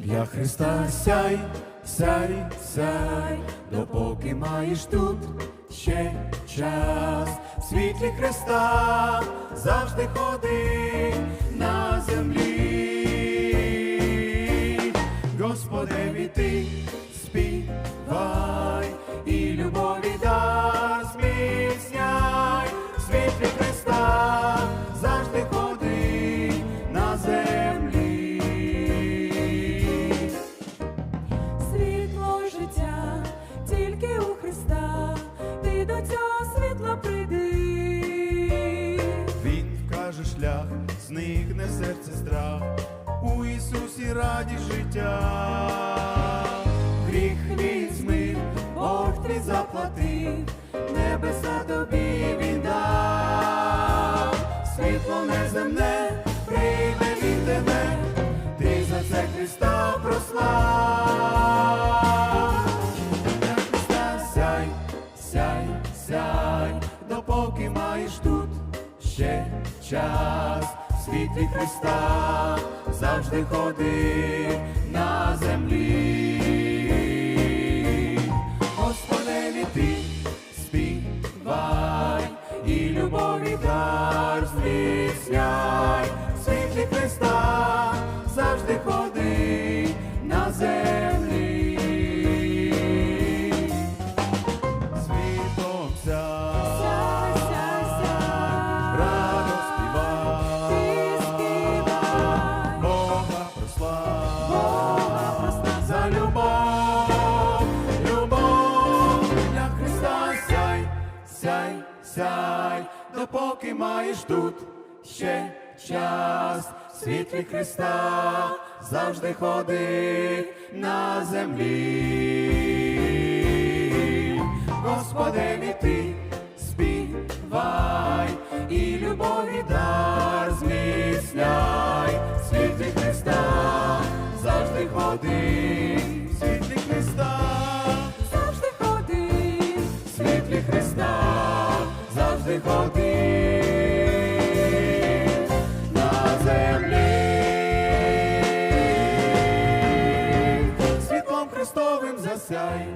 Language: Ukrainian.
Для Христа сяй, сяй, сяй, допоки маєш тут ще час. В світлі Христа завжди ходи на землі. Радість життя. Гріх він змив, Бог твій заплатив, небеса тобі він дав, світло неземне, прийме він тебе, ти за це Христа прослав. Для сяй, сяй, сяй, допоки маєш тут ще час. Світлі Христа завжди ходи на землі. Господи, ти співай і любові дар зміцняй. В світлі Христа сяй, допоки маєш тут ще час. Світлі Христа завжди ходи на землі. Господи, ти ходи на землі. Світлом Христовим засяй.